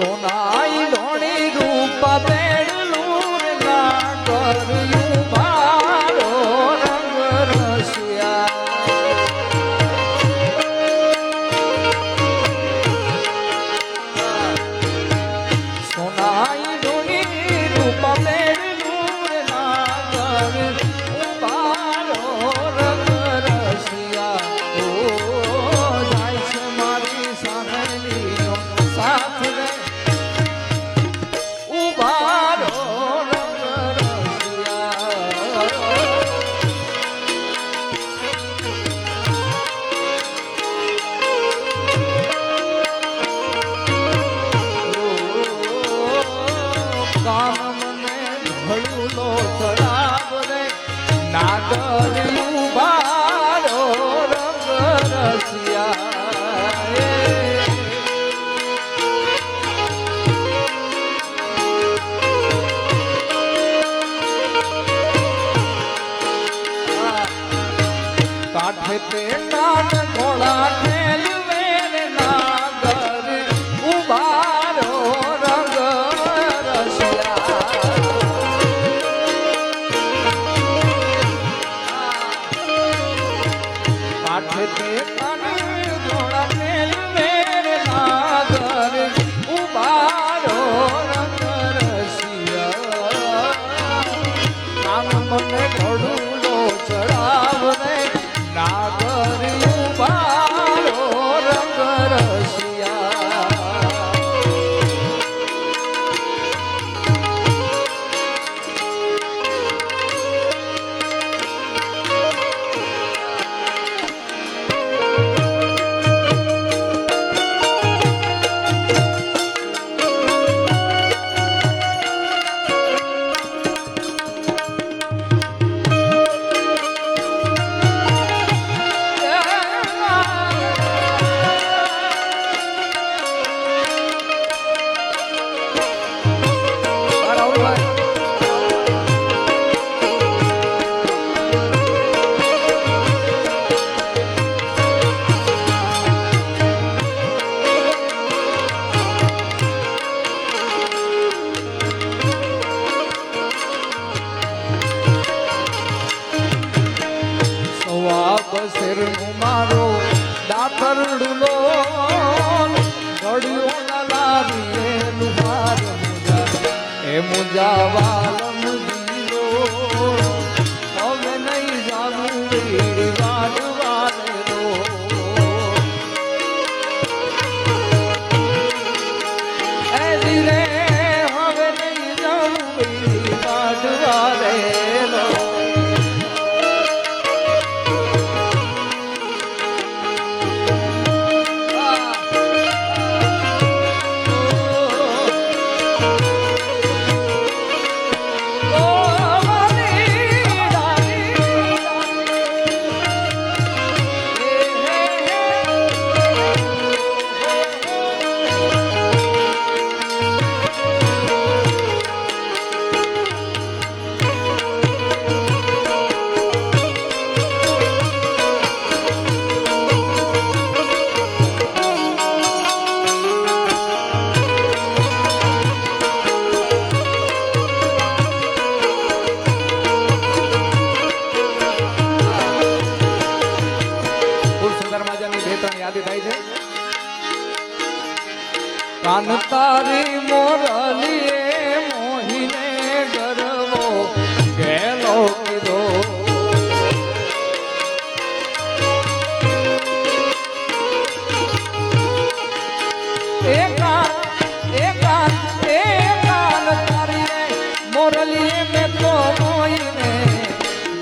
સોનાઈ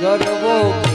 ধরবো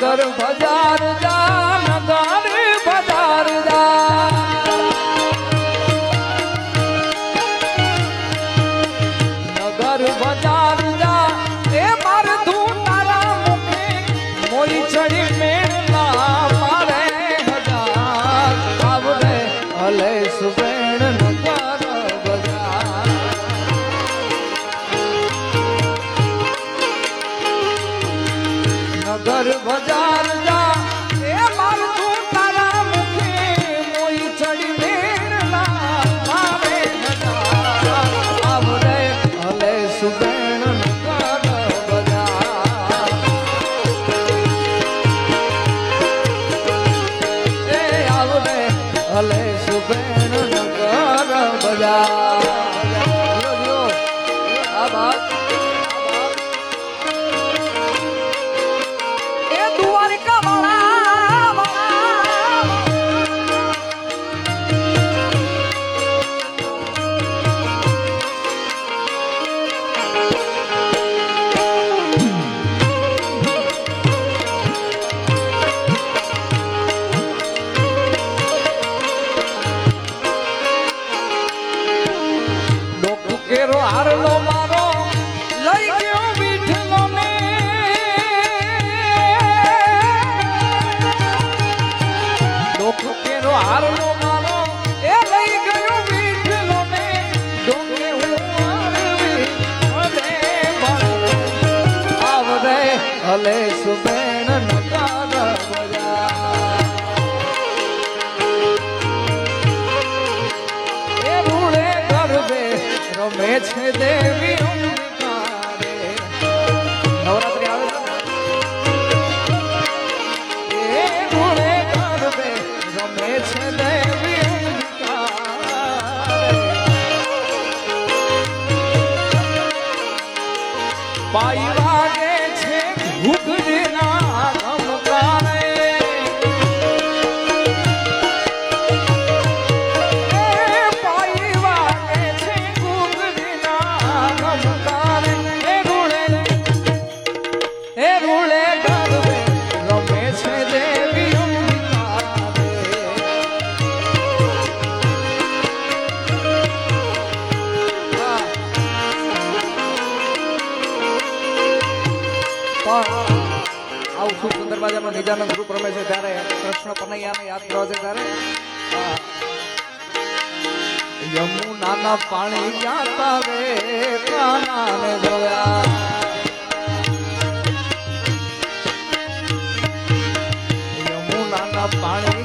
સાગર ભજા ના પાણી ક્યાં પાવે કાનાને જોયા. યમુના ના પાણી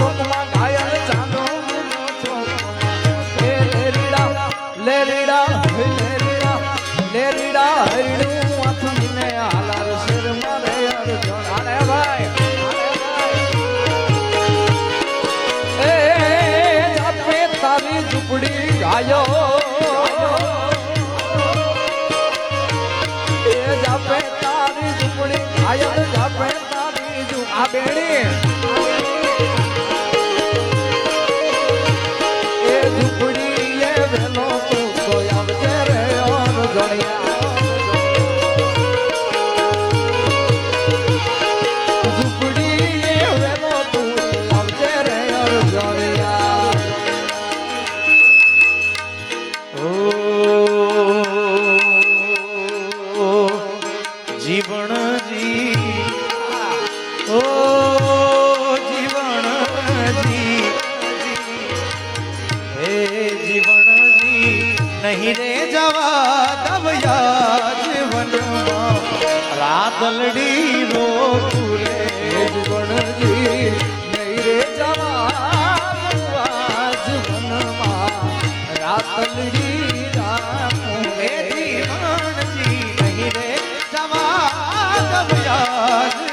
રે જવા દવયા જીવનમાં રાતલડી રો પૂરે જીવનજી નહીં રે જવા જીવનમાં રાતલડી રામુરે જીવનજી નહીં રે જવા દવયા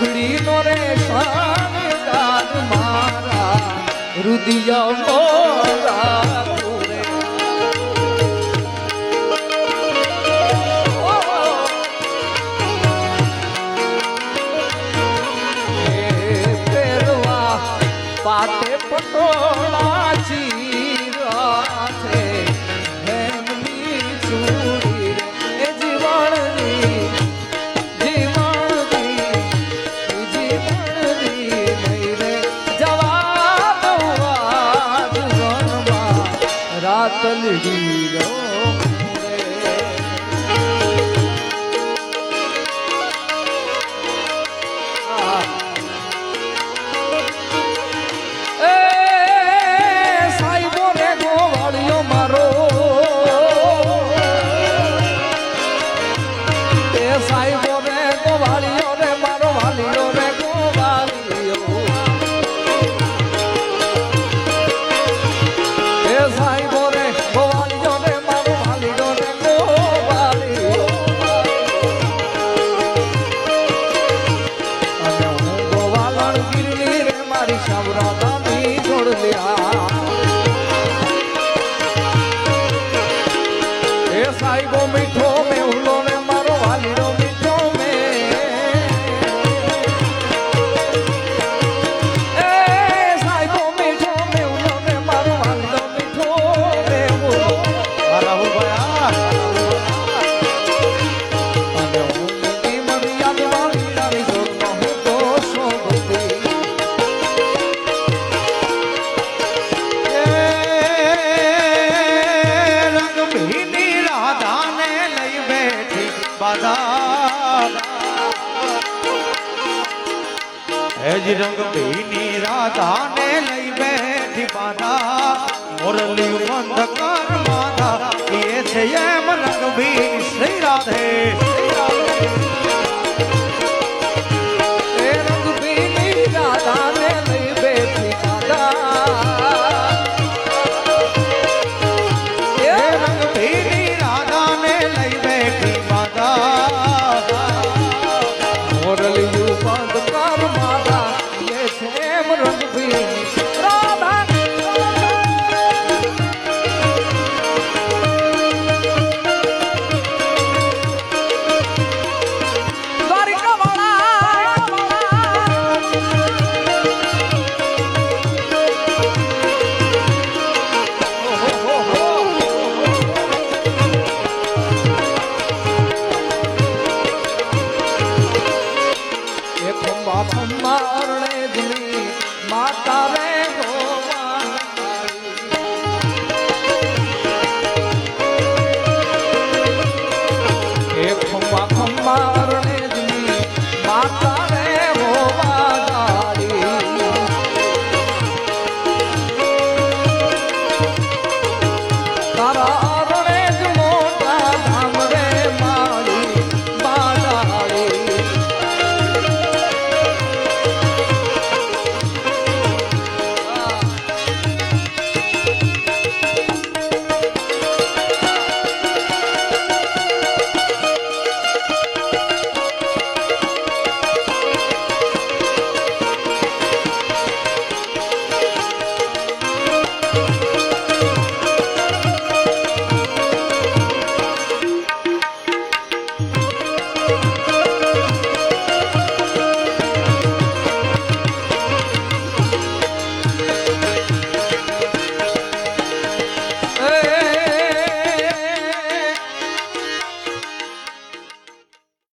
રાખડી નો રે સાન મારા રુદિયા મોરા તલડી રો હેજ રાધા ને લઈ બેઠી બાધા. મુરલી બંધ કર માધા, એ છે એમ રંગભી શ્રી રાધે શ્રી રાધે. Allah.